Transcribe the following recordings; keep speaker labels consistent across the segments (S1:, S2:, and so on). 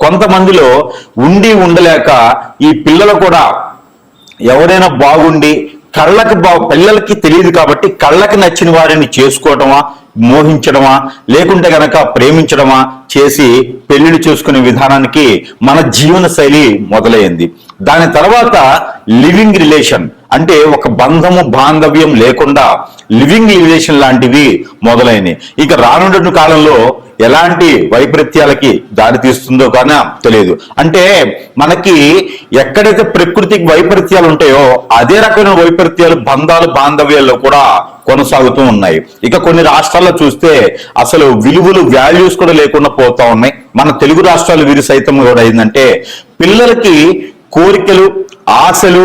S1: కొంతమందిలో ఉండి ఉండలేక ఈ పిల్లలు కూడా ఎవరైనా బాగుండి కళ్ళకి బా పిల్లలకి తెలియదు కాబట్టి కళ్ళకి నచ్చిన వారిని చేసుకోవటమా మోహించడమా లేకుంటే గనక ప్రేమించడమా చేసి పెళ్ళిళ్ళు చేసుకునే విధానానికి మన జీవన శైలి మొదలైంది. దాని తర్వాత లివింగ్ రిలేషన్ అంటే ఒక బంధము బాంధవ్యం లేకుండా లివింగ్ రిలేషన్ లాంటివి మొదలైనవి ఇక రానున్న కాలంలో ఎలాంటి వైపరీత్యాలకి దారి తీస్తుందో కానీ తెలియదు. అంటే మనకి ఎక్కడైతే ప్రకృతికి వైపరీత్యాలు ఉంటాయో అదే రకమైన వైపరీత్యాలు బంధాలు బాంధవ్యాల్లో కూడా కొనసాగుతూ ఉన్నాయి. ఇక కొన్ని రాష్ట్రాల్లో చూస్తే అసలు విలువలు వాల్యూస్ కూడా లేకుండా పోతా ఉన్నాయి. మన తెలుగు రాష్ట్రాలు వీరి సైతం కూడా ఏంటంటే పిల్లలకి కోరికలు ఆశలు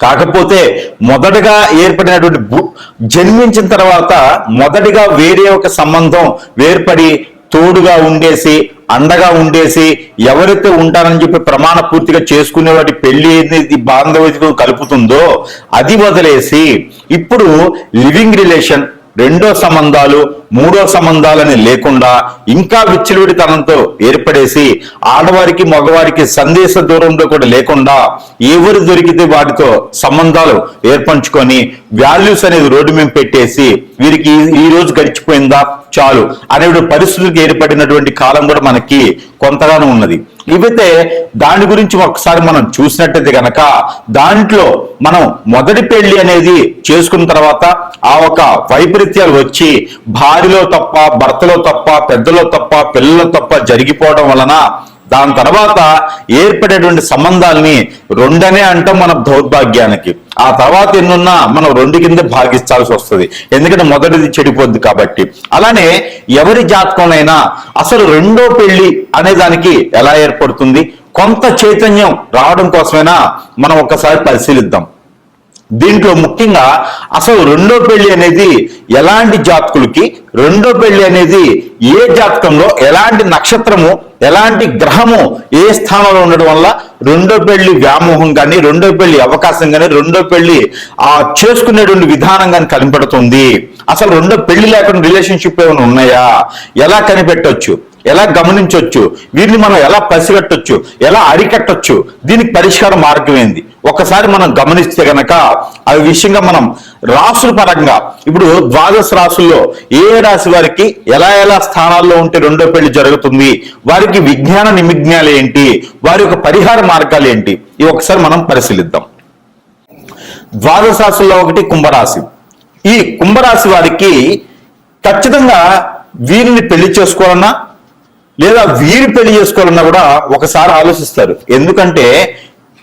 S1: కాకపోతే మొదటగా ఏర్పడినటువంటి జన్మించిన తర్వాత మొదటిగా వేరే ఒక సంబంధం వేర్పడి తోడుగా ఉండేసి అండగా ఉండేసి ఎవరైతే ఉంటారని చెప్పి ప్రమాణ పూర్తిగా చేసుకునే వాటి పెళ్ళి అనేది బాంధవ్యం కలుపుతుందో అది వదిలేసి ఇప్పుడు లివింగ్ రిలేషన్ రెండో సంబంధాలు మూడో సంబంధాలని లేకుండా ఇంకా విచ్చలవిడితనంతో ఏర్పడేసి ఆడవారికి మగవారికి సందేశ దూరంలో కూడా లేకుండా ఎవరు దొరికితే వాటితో సంబంధాలు ఏర్పంచుకొని వాల్యూస్ అనేది రోడ్డు మీద పెట్టేసి వీరికి ఈ- రోజు గడిచిపోయిందా? చాలు అనే పరిస్థితులకు ఏర్పడినటువంటి కాలం కూడా మనకి కొంతగానో ఉన్నది. ఇవైతే దాని గురించి ఒకసారి మనం చూసినట్టయితే కనుక దాంట్లో మనం మొదటి పెళ్ళి అనేది చేసుకున్న తర్వాత ఆ ఒక వైపరీత్యాలు వచ్చి భార్యలో తప్ప భర్తలో తప్ప పెద్దలో తప్ప పిల్లలో తప్ప జరిగిపోవడం వలన దాని తర్వాత ఏర్పడేటువంటి సంబంధాల్ని రెండనే అంటాం మన దౌర్భాగ్యానికి. ఆ తర్వాత ఎన్నున్నా మనం రెండు కింద భాగిస్తాల్సి వస్తుంది. ఎందుకంటే మొదటిది చెడిపోద్ది కాబట్టి. అలానే ఎవరి జాతకంలోనైనా అసలు రెండో పెళ్ళి అనే దానికి ఎలా ఏర్పడుతుంది? కొంత చైతన్యం రావడం కోసమైనా మనం ఒకసారి పరిశీలిద్దాం. దీంట్లో ముఖ్యంగా అసలు రెండో పెళ్ళి అనేది ఎలాంటి జాతకులకి రెండో పెళ్ళి అనేది ఏ జాతకంలో ఎలాంటి నక్షత్రము ఎలాంటి గ్రహము ఏ స్థానంలో ఉండడం వల్ల రెండో పెళ్ళి వ్యామోహం కానీ రెండో పెళ్ళి అవకాశం కానీ రెండో పెళ్ళి ఆ చేసుకునేటువంటి విధానం కానీ కనిపెడుతుంది. అసలు రెండో పెళ్ళి లేకుండా రిలేషన్షిప్ ఏమైనా ఉన్నాయా? ఎలా కనిపెట్టొచ్చు? ఎలా గమనించవచ్చు వీరిని మనం ఎలా పసిగట్టొచ్చు? ఎలా అరికట్టొచ్చు? దీనికి పరిష్కార మార్గం ఏంది? ఒకసారి మనం గమనిస్తే గనక ఆ విషయంగా మనం రాసుల పరంగా. ఇప్పుడు ద్వాదశ రాసుల్లో ఏ రాశి వారికి ఎలా ఎలా స్థానాల్లో ఉంటే రెండో పెళ్ళి జరుగుతుంది? వారికి విజ్ఞాన నిమిజ్ఞాలు ఏంటి? వారి యొక్క పరిహార మార్గాలు ఏంటి? ఇవి ఒకసారి మనం పరిశీలిద్దాం. ద్వాదశ రాశుల్లో ఒకటి కుంభరాశి. ఈ కుంభరాశి వారికి ఖచ్చితంగా వీరిని పెళ్ళి చేసుకోవాలన్నా లేదా వీరి పెళ్ళి చేసుకోవాలన్నా కూడా ఒకసారి ఆలోచిస్తారు. ఎందుకంటే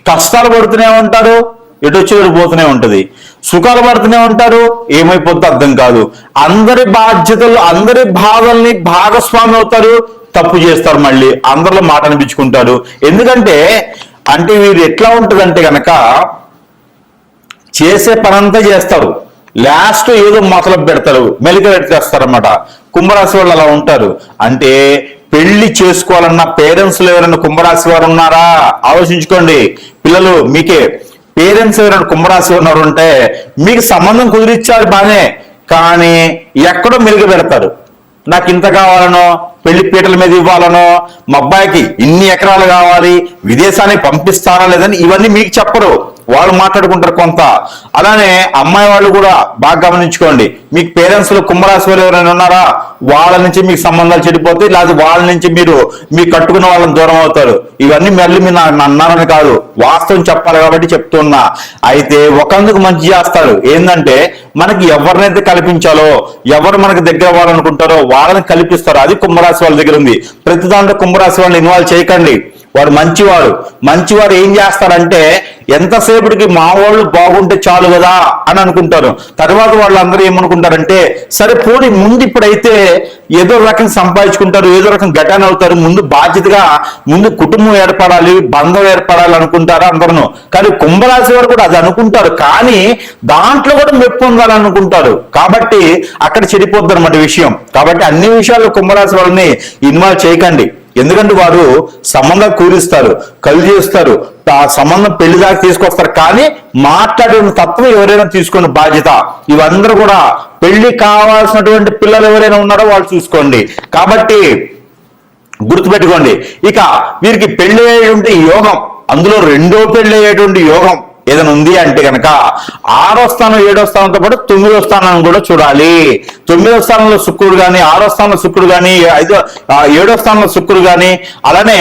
S1: కష్టాలు పడుతూనే ఉంటారు ఎటు వచ్చి ఎటు పోతూనే ఉంటది. సుఖాలు పడుతూనే ఉంటారు ఏమైపోతుందో అర్థం కాదు. అందరి బాధ్యతలు అందరి బాధల్ని భాగస్వామి అవుతారు తప్పు చేస్తారు మళ్ళీ. అందరిలో మాట అనిపించుకుంటారు ఎందుకంటే అంటే వీరు ఎట్లా ఉంటుందంటే కనుక చేసే పనంతా చేస్తారు లాస్ట్ ఏదో మొదలు పెడతారు మెలిక పెట్టేస్తారన్నమాట కుంభరాశి వాళ్ళు అలా ఉంటారు. అంటే పెళ్ళి చేసుకోవాలన్న పేరెంట్స్లో ఎవరైనా కుంభరాశి వారు ఉన్నారా? ఆలోచించుకోండి. పిల్లలు మీకే పేరెంట్స్ ఎవరైనా కుంభరాశి ఉన్నారు ఉంటే మీకు సంబంధం కుదిరిచ్చారు బానే కానీ ఎక్కడో మెరుగు పెడతారు. నాకు ఇంత కావాలనో పెళ్ళి పీటల మీద ఇవ్వాలనో మా అబ్బాయికి ఇన్ని ఎకరాలు కావాలి విదేశానికి పంపిస్తారా లేదని ఇవన్నీ మీకు చెప్పరు. వాళ్ళు మాట్లాడుకుంటారు కొంత. అలానే అమ్మాయి వాళ్ళు కూడా బాగా గమనించుకోండి. మీకు పేరెంట్స్లో కుంభరాశి వాళ్ళు ఎవరైనా ఉన్నారా? వాళ్ళ నుంచి మీకు సంబంధాలు చెడిపోతాయి లేదా వాళ్ళ నుంచి మీరు మీ కట్టుకున్న వాళ్ళని దూరం అవుతారు. ఇవన్నీ మళ్ళీ మీరు అన్నారని కాదు. వాస్తవం చెప్పాలి కాబట్టి చెప్తున్నా. అయితే ఒకందుకు మంచి చేస్తాడు ఏంటంటే మనకి ఎవరినైతే కల్పించాలో ఎవరు మనకి దగ్గర అవ్వాలనుకుంటారో వాళ్ళని కల్పిస్తారు. అది కుంభరాశి వాళ్ళ దగ్గర ఉంది. ప్రతి దాంట్లో కుంభరాశి వాళ్ళని ఇన్వాల్వ్ చేయకండి. వాడు మంచివాడు. మంచివాడు ఏం చేస్తారంటే ఎంతసేపటికి మా వాళ్ళు బాగుంటే చాలు కదా అని అనుకుంటారు. తర్వాత వాళ్ళందరూ ఏమనుకుంటారంటే సరే పోనీ ముందు ఇప్పుడైతే ఏదో రకం సంపాదించుకుంటారు ఏదో రకం ఘటన అవుతారు ముందు బాధ్యతగా ముందు కుటుంబం ఏర్పడాలి బంధం ఏర్పడాలి అనుకుంటారు అందరూ కానీ కుంభరాశి వారు కూడా అది అనుకుంటారు. కానీ దాంట్లో కూడా మెప్పు ఉండాలనుకుంటారు. కాబట్టి అక్కడ చెడిపోద్ది అనమాట విషయం. కాబట్టి అన్ని విషయాల్లో కుంభరాశి వాళ్ళని ఇన్వాల్వ్ చేయకండి. ఎందుకంటే వారు సంబంధం కూరిస్తారు కళ్ళు చేస్తారు ఆ సంబంధం పెళ్ళి దాకా తీసుకొస్తారు. కానీ మాట్లాడే తత్వం ఎవరైనా తీసుకునే బాధ్యత ఇవందరూ కూడా పెళ్ళి కావాల్సినటువంటి పిల్లలు ఎవరైనా ఉన్నారో వాళ్ళు చూసుకోండి. కాబట్టి గుర్తుపెట్టుకోండి. ఇక వీరికి పెళ్ళి అయ్యేటువంటి యోగం అందులో రెండో పెళ్ళి అయ్యేటువంటి యోగం. ఏదైనా ఉంది అంటే కనుక ఆరో స్థానం ఏడో స్థానంతో పాటు తొమ్మిదో స్థానం కూడా చూడాలి. తొమ్మిదో స్థానంలో శుక్రుడు కానీ ఆరో స్థానంలో శుక్రుడు కానీ ఐదో ఏడో స్థానంలో శుక్రుడు కానీ అలానే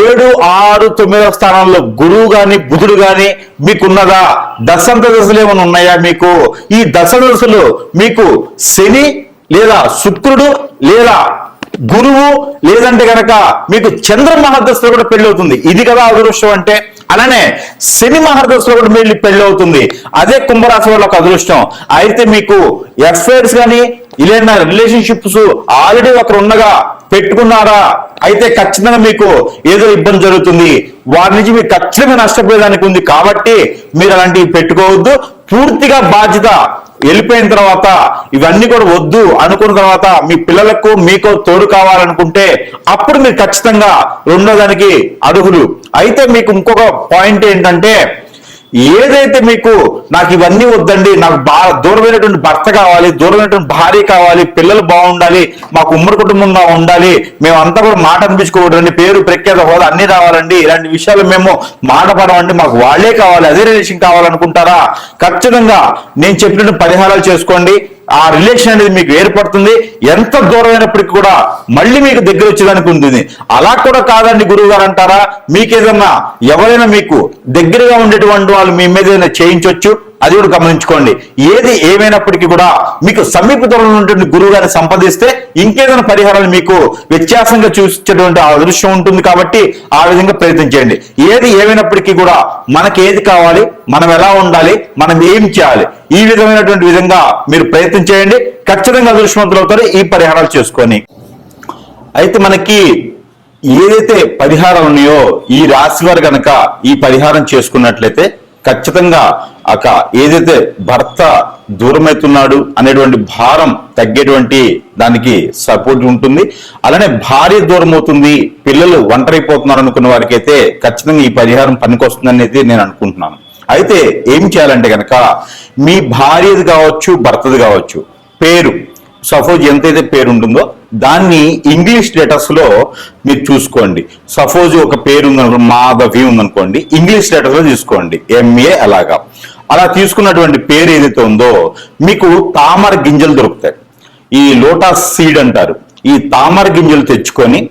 S1: ఏడు ఆరు తొమ్మిదవ స్థానంలో గురువు గాని బుధుడు గాని మీకున్నదా? దశంత దశలు ఏమైనా ఉన్నాయా మీకు? ఈ దశ దశలు మీకు శని లేదా శుక్రుడు లేదా గురువు లేదంటే కనుక మీకు చంద్ర మహర్దశలో కూడా పెళ్ళి అవుతుంది ఇది కదా అదృష్టం అంటే అలానే శని మహర్దశలో కూడా మీరు పెళ్ళి అవుతుంది అదే కుంభరాశి వాళ్ళకి అదృష్టం. అయితే మీకు ఎఫ్ఐఆర్స్ కానీ ఇలా రిలేషన్షిప్స్ ఆల్రెడీ ఒకరు ఉండగా పెట్టుకున్నారా? అయితే ఖచ్చితంగా మీకు ఏదో ఇబ్బంది జరుగుతుంది. వారి నుంచి మీకు ఖచ్చితంగా నష్టపోయేదానికి ఉంది కాబట్టి మీరు అలాంటివి పెట్టుకోవద్దు. పూర్తిగా బాధ్యత వెళ్ళిపోయిన తర్వాత ఇవన్నీ కూడా వద్దు అనుకున్న తర్వాత మీ పిల్లలకు మీకు తోడు కావాలనుకుంటే అప్పుడు మీరు ఖచ్చితంగా రెండో దానికి అర్హులు అయితే మీకు ఇంకొక పాయింట్ ఏంటంటే ఏదైతే మీకు నాకు ఇవన్నీ వద్దండి నాకు బాగా దూరమైనటువంటి భర్త కావాలి దూరమైనటువంటి భార్య కావాలి పిల్లలు బాగుండాలి మాకు ఉమ్మడి కుటుంబంగా ఉండాలి మేమంతా కూడా మాట అనిపించుకోకూడదండి పేరు ప్రఖ్యాత హోదా అన్ని రావాలండి. ఇలాంటి విషయాలు మేము మాట పడమండి మాకు వాళ్ళే కావాలి అదే రిలేషన్ కావాలనుకుంటారా? ఖచ్చితంగా నేను చెప్పినట్టు పరిహారాలు చేసుకోండి. ఆ రిలేషన్ అనేది మీకు ఏర్పడుతుంది. ఎంత దూరమైనప్పటికీ కూడా మళ్ళీ మీకు దగ్గర వచ్చేదానికి ఉంటుంది. అలా కూడా కాదండి గురువు గారు అంటారా? మీకేదన్నా ఎవరైనా మీకు దగ్గరగా ఉండేటువంటి వాళ్ళు మీ మీద ఏదైనా చేయించవచ్చు అది కూడా గమనించుకోండి. ఏది ఏమైనప్పటికీ కూడా మీకు సమీప దూరంలో ఉన్నటువంటి గురువు గారిని సంపాదిస్తే ఇంకేదైనా పరిహారాలు మీకు వ్యత్యాసంగా చూసేటువంటి అదృశ్యం ఉంటుంది కాబట్టి ఆ విధంగా ప్రయత్నించండి ఏది ఏమైనప్పటికీ కూడా మనకి ఏది కావాలి మనం ఎలా ఉండాలి మనం ఏం చేయాలి ఈ విధమైనటువంటి విధంగా మీరు ప్రయత్నం చేయండి. ఖచ్చితంగా అదృష్టవంతులు అవుతారు. ఈ పరిహారాలు చేసుకొని. అయితే మనకి ఏదైతే పరిహారాలు ఉన్నాయో ఈ రాశి వారు గనక ఈ పరిహారం చేసుకున్నట్లయితే ఖచ్చితంగా అక ఏదైతే భర్త దూరమవుతున్నాడు అనేటువంటి భారం తగ్గేటువంటి దానికి సపోర్ట్ ఉంటుంది. అలానే భార్య దూరం అవుతుంది పిల్లలు ఒంటరైపోతున్నారు అనుకున్న వారికి అయితే ఖచ్చితంగా ఈ పరిహారం పనికొస్తుందని అయితే నేను అనుకుంటున్నాను. అయితే ఏం చేయాలంటే కనుక మీ భార్యది కావచ్చు భర్తది కావచ్చు పేరు సపోజ్ ఎంతైతే పేరు ఉంటుందో దాన్ని ఇంగ్లీష్ లెటర్స్లో మీరు చూసుకోండి. సపోజ్ ఒక పేరు ఉందనుకో మాధవి ఉందనుకోండి ఇంగ్లీష్ లెటర్స్లో తీసుకోండి. ఎంఏ అలాగా. అలా తీసుకున్నటువంటి పేరు ఏదైతే ఉందో మీకు తామర గింజలు దొరుకుతాయి. ఈ లోటస్ సీడ్ అంటారు. ఈ తామర గింజలు తెచ్చుకొని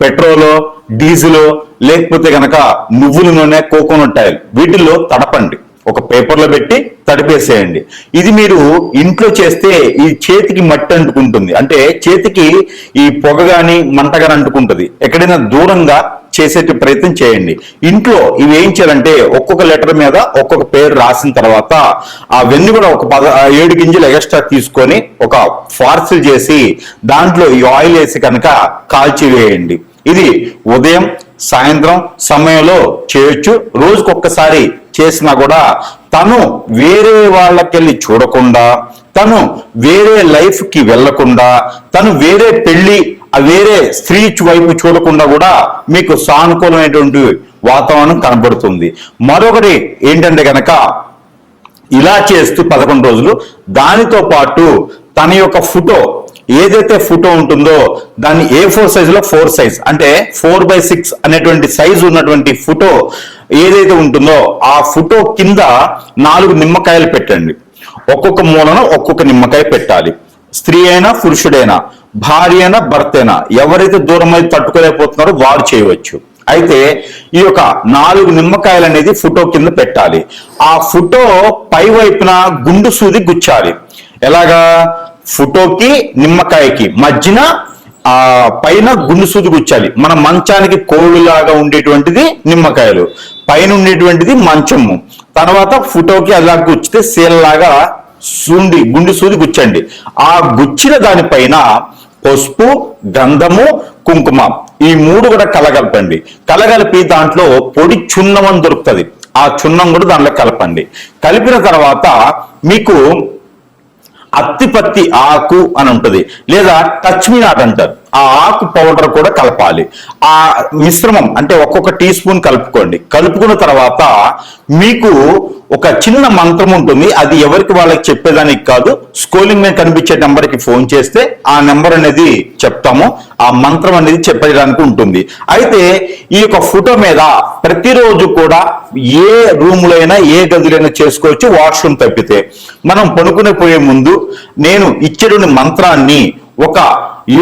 S1: పెట్రోలో డీజిలో లేకపోతే గనక నువ్వుల నూనె కోకోనట్ ఆయిల్ వీటిల్లో తడపండి. ఒక పేపర్లో పెట్టి తడిపేసేయండి. ఇది మీరు ఇంట్లో చేస్తే ఈ చేతికి మట్టి అంటుకుంటుంది. అంటే చేతికి ఈ పొగ గాని మంట గాని అంటుకుంటుంది. ఎక్కడైనా దూరంగా చేసే ప్రయత్నం చేయండి. ఇంట్లో ఇవి ఏం చేయాలంటే ఒక్కొక్క లెటర్ మీద ఒక్కొక్క పేరు రాసిన తర్వాత ఆ వెన్ను కూడా ఒక పద ఏడు గింజలు ఎక్స్ట్రా తీసుకొని ఒక ఫార్సిల్ చేసి దాంట్లో ఈ ఆయిల్ వేసి కనుక కాల్చివేయండి. ఇది ఉదయం సాయంత్రం సమయంలో చేయొచ్చు. రోజుకొక్కసారి చేసినా కూడా తను వేరే వాళ్ళకెళ్ళి చూడకుండా తను వేరే లైఫ్కి వెళ్ళకుండా తను వేరే పెళ్ళి ఆ వేరే స్త్రీ వైపు చూడకుండా కూడా మీకు సానుకూలమైనటువంటి వాతావరణం కనబడుతుంది. మరొకటి ఏంటంటే కనుక ఇలా చేస్తూ పదకొండు రోజులు దానితో పాటు తన యొక్క ఫోటో ఏదైతే ఫోటో ఉంటుందో దాన్ని ఏ ఫోర్ సైజులో ఫోర్ సైజ్ అంటే ఫోర్ బై సిక్స్ అనేటువంటి సైజు ఉన్నటువంటి ఫోటో ఏదైతే ఉంటుందో ఆ ఫోటో కింద నాలుగు నిమ్మకాయలు పెట్టండి. ఒక్కొక్క మూలన ఒక్కొక్క నిమ్మకాయ పెట్టాలి. స్త్రీ అయినా పురుషుడైనా భార్య అయినా భర్త అయినా ఎవరైతే దూరం అయితే తట్టుకోలేకపోతున్నారో వారు చేయవచ్చు. అయితే ఈ యొక్క నాలుగు నిమ్మకాయలు అనేది ఫోటో కింద పెట్టాలి. ఆ ఫోటో పై వైపున గుండు సూది గుచ్చాలి. ఎలాగా? ఫోటోకి నిమ్మకాయకి మధ్యన ఆ పైన గుండు సూది గుచ్చాలి మన మంచానికి కోళ్ళులాగా ఉండేటువంటిది నిమ్మకాయలు. పైన ఉండేటువంటిది మంచము. తర్వాత ఫోటోకి అలా గుచ్చితే సీలలాగా సూండి గుండు సూది గుచ్చండి. ఆ గుచ్చిన దానిపైన పసుపు గంధము కుంకుమ ఈ మూడు కూడా కలగలపండి. కలగలిపి దాంట్లో పొడి చున్నం అని దొరుకుతుంది. ఆ చున్నం కూడా దాంట్లో కలపండి. కలిపిన తర్వాత మీకు అత్తిపత్తి ఆకు అని ఉంటుంది. లేదా టచ్ మీ నాట్ అంటారు. ఆ ఆకు పౌడర్ కూడా కలపాలి. ఆ మిశ్రమం అంటే ఒక్కొక్క టీ స్పూన్ కలుపుకోండి. కలుపుకున్న తర్వాత మీకు ఒక చిన్న మంత్రం ఉంటుంది. అది ఎవరికి వాళ్ళకి చెప్పేదానికి కాదు. స్కూలింగ్ మీద కనిపించే నెంబర్కి ఫోన్ చేస్తే ఆ నెంబర్ అనేది చెప్తాము. ఆ మంత్రం అనేది చెప్పడానికి ఉంటుంది. అయితే ఈ యొక్క ఫోటో మీద ప్రతిరోజు కూడా ఏ రూమ్లో అయినా ఏ గదిలైనా చేసుకోవచ్చు వాష్రూమ్ తప్పితే. మనం పడుకునే పోయే ముందు నేను ఇచ్చేటువంటి మంత్రాన్ని ఒక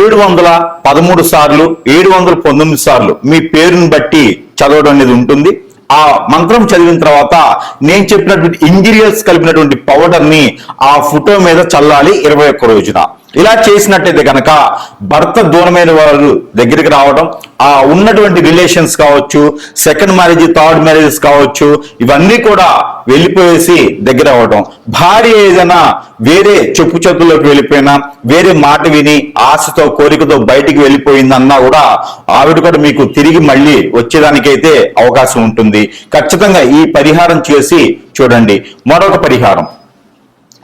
S1: ఏడు వందల పదమూడు సార్లు ఏడు వందల పంతొమ్మిది సార్లు మీ పేరుని బట్టి చదవడం అనేది ఉంటుంది. ఆ మంత్రం చదివిన తర్వాత నేను చెప్పినటువంటి ఇంజీరియల్స్ కలిపినటువంటి పౌడర్ని ఆ ఫోటో మీద చల్లాలి ఇరవై ఒక్క రోజున. ఇలా చేసినట్టయితే కనుక భర్త దూరమైన వారు దగ్గరికి రావడం ఆ ఉన్నటువంటి రిలేషన్స్ కావచ్చు సెకండ్ మ్యారేజ్ థర్డ్ మ్యారేజెస్ కావచ్చు ఇవన్నీ కూడా వెళ్ళిపోయేసి దగ్గర అవ్వడం భార్య ఏదైనా వేరే చెప్పు చెప్పులోకి వెళ్ళిపోయినా వేరే మాట విని ఆశతో కోరికతో బయటికి వెళ్ళిపోయిందన్నా కూడా ఆవిడ కూడా మీకు తిరిగి మళ్ళీ వచ్చేదానికైతే అవకాశం ఉంటుంది. ఖచ్చితంగా ఈ పరిహారం చేసి చూడండి. మరొక పరిహారం.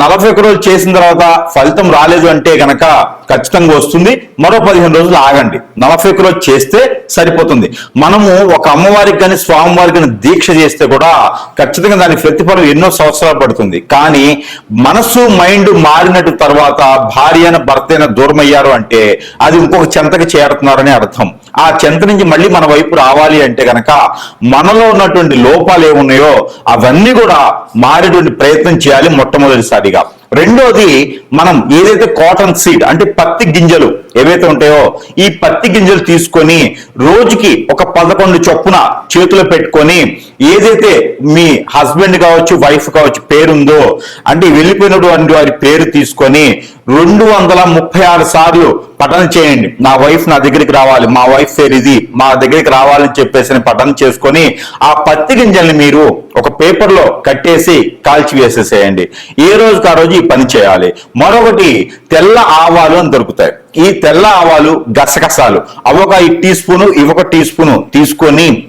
S1: నలభై ఒక్క రోజులు చేసిన తర్వాత ఫలితం రాలేదు అంటే గనక ఖచ్చితంగా వస్తుంది. మరో పదిహేను రోజులు ఆగండి. నలభై ఒక్క రోజు చేస్తే సరిపోతుంది. మనము ఒక అమ్మవారికి కానీ స్వామివారికి కానీ దీక్ష చేస్తే కూడా ఖచ్చితంగా దాని ప్రతిఫలం ఎన్నో సంవత్సరాలు పడుతుంది. కానీ మనసు మైండ్ మారినట్టు తర్వాత భార్య అయిన భర్త అయిన దూరం అయ్యారు అంటే అది ఇంకొక చెంతకి చేరుతున్నారని అర్థం. ఆ చెంత నుంచి మళ్ళీ మన వైపు రావాలి అంటే గనక మనలో ఉన్నటువంటి లోపాలు ఏమున్నాయో అవన్నీ కూడా మారేటువంటి ప్రయత్నం చేయాలి మొట్టమొదటిసారిగా. రెండోది మనం ఏదైతే కాటన్ సీడ్ అంటే పత్తి గింజలు ఏవైతే ఉంటాయో ఈ పత్తి గింజలు తీసుకొని రోజుకి ఒక పదకొండు చొప్పున చేతిలో పెట్టుకొని ఏదైతే మీ హస్బెండ్ కావచ్చు వైఫ్ కావచ్చు పేరుందో అంటే వెళ్ళిపోయినటువంటి వారి పేరు తీసుకొని రెండు వందల ముప్పై ఆరు సార్లు పఠన చేయండి. నా వైఫ్ నా దగ్గరికి రావాలి. మా వైఫ్ పేరు ఇది. మా దగ్గరికి రావాలని చెప్పేసి పఠన చేసుకొని ఆ పత్తి గింజల్ని మీరు ఒక పేపర్లో కట్టేసి కాల్చి వేసేసేయండి. ఏ రోజుకి ఆ రోజు ఈ పని చేయాలి? మరొకటి తెల్ల ఆవాలు అని దొరుకుతాయి. ఈ తెల్ల ఆవాలు గసగసాలు. అవొక ఈ టీ స్పూను ఇవొక టీ స్పూను తీసుకొని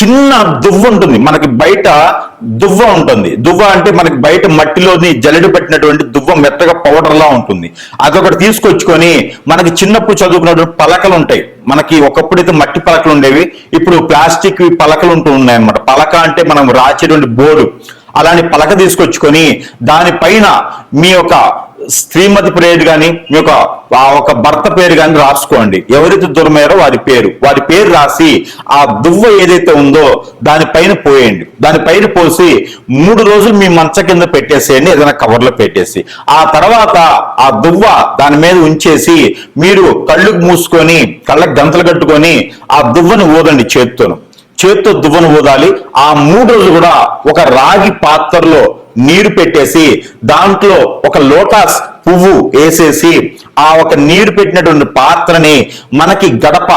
S1: చిన్న దువ్వ ఉంటుంది. మనకి బయట దువ్వ ఉంటుంది. దువ్వ అంటే మనకి బయట మట్టిలోని జల్లెడు పెట్టినటువంటి దువ్వ మెత్తగా పౌడర్లా ఉంటుంది. అదొకటి తీసుకొచ్చుకొని మనకి చిన్నప్పుడు చదువుకున్నటువంటి పలకలు ఉంటాయి. మనకి ఒకప్పుడైతే మట్టి పలకలు ఉండేవి ఇప్పుడు ప్లాస్టిక్ పలకలు ఉంటూ ఉన్నాయి అన్నమాట పలక అంటే మనం రాచేటువంటి బోర్డు అలాంటి పలక తీసుకొచ్చుకొని దానిపైన మీ యొక్క శ్రీమతి పేరు కానీ మీ యొక్క ఆ ఒక భర్త పేరు కానీ రాసుకోండి. ఎవరైతే దూరమయ్యారో వారి పేరు. వారి పేరు రాసి ఆ దువ్వ ఏదైతే ఉందో దానిపైన పోయండి. దానిపైన పోసి మూడు రోజులు మీ మంచ కింద పెట్టేసేయండి ఏదైనా కవర్లో పెట్టేసి. ఆ తర్వాత ఆ దువ్వ దాని మీద ఉంచేసి మీరు కళ్ళు మూసుకొని కళ్ళకు గంతలు కట్టుకొని ఆ దువ్వను ఊదండి చేత్తోను. చేత్తో దువ్వను ఊదాలి. ఆ మూడు రోజులు కూడా ఒక రాగి పాత్రలో నీరు పెట్టేసి దాంట్లో ఒక లోటాస్ పువ్వు వేసేసి ఆ ఒక నీరు పెట్టినటువంటి పాత్రని మనకి గడప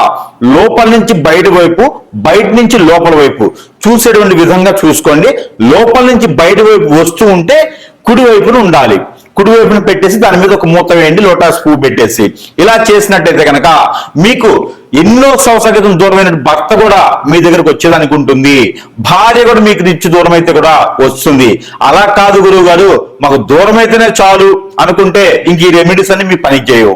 S1: లోపల నుంచి బయట వైపు బయట నుంచి లోపల వైపు చూసేటువంటి విధంగా చూసుకోండి. లోపల నుంచి బయట వైపు వస్తూ ఉంటే కుడి వైపున ఉండాలి. కుడివైపున పెట్టేసి దాని మీద ఒక మూత వేయండి లోటాస్ పువ్వు పెట్టేసి. ఇలా చేసినట్టయితే కనుక మీకు ఎన్నో సంవత్సరాల క్రితం దూరమైన భర్త కూడా మీ దగ్గరకు వచ్చేదానికి ఉంటుంది. భార్య కూడా మీకు నుంచి దూరం అయితే కూడా వస్తుంది. అలా కాదు గురువు గారు మాకు దూరం అయితేనే చాలు అనుకుంటే ఇంక ఈ రెమెడీస్ అన్ని మీ పనికి చేయవు.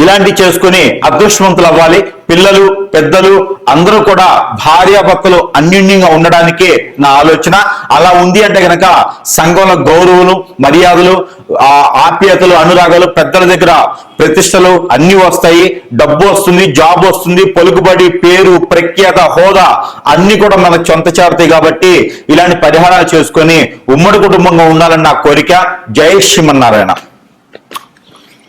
S1: ఇలాంటి చేసుకుని అదృష్టవంతులు అవ్వాలి. పిల్లలు పెద్దలు అందరూ కూడా భార్యాభర్తలు అన్యోన్యంగా ఉండడానికే నా ఆలోచన. అలా ఉంది అంటే గనక సంఘంలో గౌరవులు మర్యాదలు ఆ ఆప్యాయతలు అనురాగాలు పెద్దల దగ్గర ప్రతిష్టలు అన్ని వస్తాయి. డబ్బు వస్తుంది జాబ్ వస్తుంది పలుకుబడి పేరు ప్రఖ్యాత హోదా అన్ని కూడా మనకు సొంత చేరుతాయి కాబట్టి ఇలాంటి పరిహారాలు చేసుకొని ఉమ్మడి కుటుంబంగా ఉండాలని నా కోరిక. జై శ్రీమన్నారాయణ.